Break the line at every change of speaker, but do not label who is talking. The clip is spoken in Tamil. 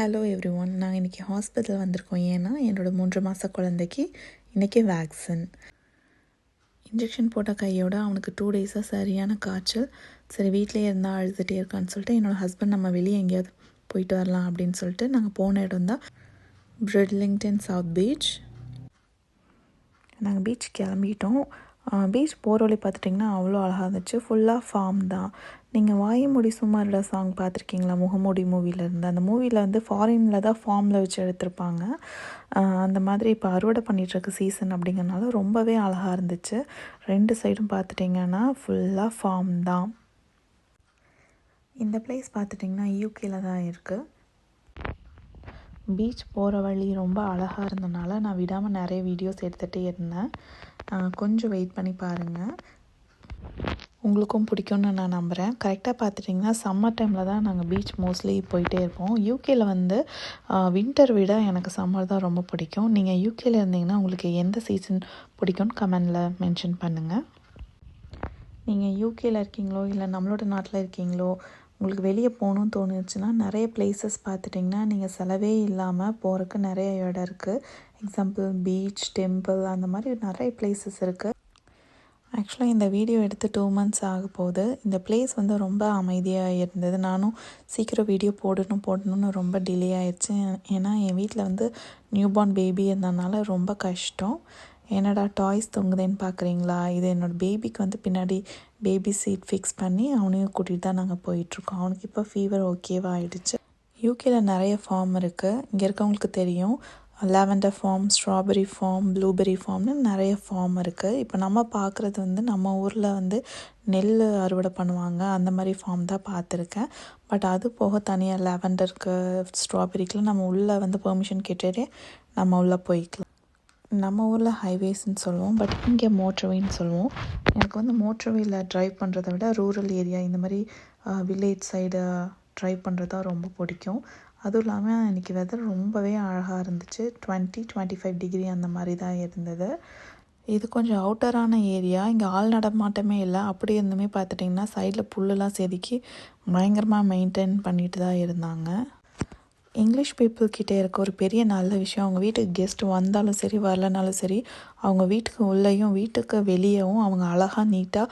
ஹலோ எவ்ரி ஒன் நாங்கள் இன்றைக்கி ஹாஸ்பிட்டல் வந்திருக்கோம். ஏன்னா என்னோடய மூன்று மாத குழந்தைக்கு இன்றைக்கி வேக்சின் இன்ஜெக்ஷன் போட்ட கையோட அவனுக்கு டூ டேஸாக சரியான காய்ச்சல். சரி வீட்டிலே இருந்தால் அழுதுகிட்டே இருக்கான்னு சொல்லிட்டு என்னோடய ஹஸ்பண்ட் நம்ம வெளியே எங்கேயாவது போயிட்டு வரலாம் அப்படின்னு சொல்லிட்டு நாங்கள் போன இடம் தான் பிரிட்லிங்டன் சவுத் பீச் நாங்கள் பீச் கிளம்பிட்டோம். பீச் போகிற வழி பார்த்துட்டிங்கன்னா அவ்வளோ அழகாக இருந்துச்சு. ஃபுல்லாக ஃபார்ம் தான். நீங்கள் வாய் மூடி சாங் பார்த்துருக்கீங்களா? முகமூடி மூவிலேருந்து அந்த மூவியில் வந்து ஃபாரினில் தான் ஃபார்மில் வச்சு எடுத்திருப்பாங்க. அந்த மாதிரி இப்போ அறுவடை பண்ணிகிட்ருக்கு சீசன் அப்படிங்கிறனால ரொம்பவே அழகாக இருந்துச்சு. ரெண்டு சைடும் பார்த்துட்டிங்கன்னா ஃபுல்லாக ஃபார்ம் தான். இந்த பிளேஸ் பார்த்துட்டிங்கன்னா யூகேல தான் இருக்குது பீச் போகிற வழி ரொம்ப அழகாக இருந்தனால நான் விடாமல் நிறைய வீடியோஸ் எடுத்துகிட்டே இருந்தேன். கொஞ்சம் வெயிட் பண்ணி பாருங்கள் உங்களுக்கும் பிடிக்கும்னு நான் நம்புகிறேன் கரெக்டாக பார்த்துட்டிங்கன்னா சம்மர் டைமில் தான் நாங்கள் பீச் மோஸ்ட்லி போயிட்டே இருப்போம். யூகேயில் வந்து வின்டர் விட எனக்கு சம்மர் தான் ரொம்ப பிடிக்கும். நீங்கள் யூகேயில் இருந்தீங்கன்னா உங்களுக்கு எந்த சீசன் பிடிக்கும்னு கமெண்டில் மென்ஷன் பண்ணுங்கள் நீங்கள் யூகேயில் இருக்கீங்களோ இல்லை நம்மளோட நாட்டில் இருக்கீங்களோ உங்களுக்கு வெளியே போகணும்னு தோணுச்சுன்னா நிறைய பிளேசஸ் பார்த்துட்டிங்கன்னா நீங்கள் செலவே இல்லாமல் போகிறக்கு நிறைய இடம் இருக்குது எக்ஸாம்பிள் பீச் டெம்பிள் அந்த மாதிரி நிறைய பிளேசஸ் இருக்குது ஆக்சுவலாக இந்த வீடியோ எடுத்து டூ மந்த்ஸ் ஆக போகுது. இந்த பிளேஸ் வந்து ரொம்ப அமைதியாக இருந்தது. நானும் சீக்கிரம் வீடியோ போடணும் போடணும்னு ரொம்ப டிலே ஆயிடுச்சு ஏன்னா என் வீட்டில் வந்து நியூபார்ன் பேபி இருந்ததுனால ரொம்ப கஷ்டம். என்னடா டாய்ஸ் தொங்குதேன்னு பார்க்குறீங்களா? இது என்னோடய பேபிக்கு வந்து பின்னாடி பேபி சீட் ஃபிக்ஸ் பண்ணி அவனையும் கூட்டிகிட்டு தான் நாங்கள் போயிட்டுருக்கோம். அவனுக்கு இப்போ ஃபீவர் ஓகேவாக ஆகிடுச்சு யூகேல நிறைய ஃபார்ம் இருக்குது இங்கே இருக்கவங்களுக்கு தெரியும். Lavender farm strawberry farm blueberry ஃபார்ம்னு நிறைய ஃபார்ம் இருக்குது இப்போ நம்ம பார்க்குறது வந்து நம்ம ஊரில் வந்து நெல் அறுவடை பண்ணுவாங்க. அந்த மாதிரி ஃபார்ம் தான் பார்த்துருக்கேன் பட் அது போக தனியாக லெவண்டருக்கு ஸ்ட்ராபெரிக்கெலாம் நம்ம உள்ளே வந்து பெர்மிஷன் கேட்டுகிட்டே நம்ம உள்ளே போய்க்கலாம். நம்ம ஊரில் ஹைவேஸ்ன்னு சொல்லுவோம். பட் இங்கே மோட்டர்வேன்னு சொல்லுவோம். எனக்கு வந்து மோட்டர்வேயில் ட்ரைவ் பண்ணுறத விட ரூரல் ஏரியா இந்த மாதிரி வில்லேஜ் சைடு ட்ரைவ் பண்ணுறது தான் ரொம்ப பிடிக்கும். அதுவும் இல்லாமல் இன்றைக்கி வெதர் ரொம்பவே அழகாக இருந்துச்சு. டுவெண்ட்டி டுவெண்ட்டி ஃபைவ் டிகிரி அந்த மாதிரி தான் இருந்தது. இது கொஞ்சம் அவுட்டரான ஏரியா இங்கே ஆள் நடமாட்டமே இல்லை. அப்படி இருந்துமே பார்த்துட்டிங்கன்னா சைடில் புல்லெலாம் செதுக்கி பயங்கரமாக மெயின்டைன் பண்ணிட்டு தான் இருந்தாங்க. இங்கிலீஷ் பீப்புள் கிட்டே இருக்க ஒரு பெரிய நல்ல விஷயம் அவங்க வீட்டுக்கு கெஸ்ட் வந்தாலும் சரி வரலனாலும் சரி அவங்க வீட்டுக்கு உள்ளேயும் வீட்டுக்கு வெளியேவும் அவங்க அழகாக நீட்டாக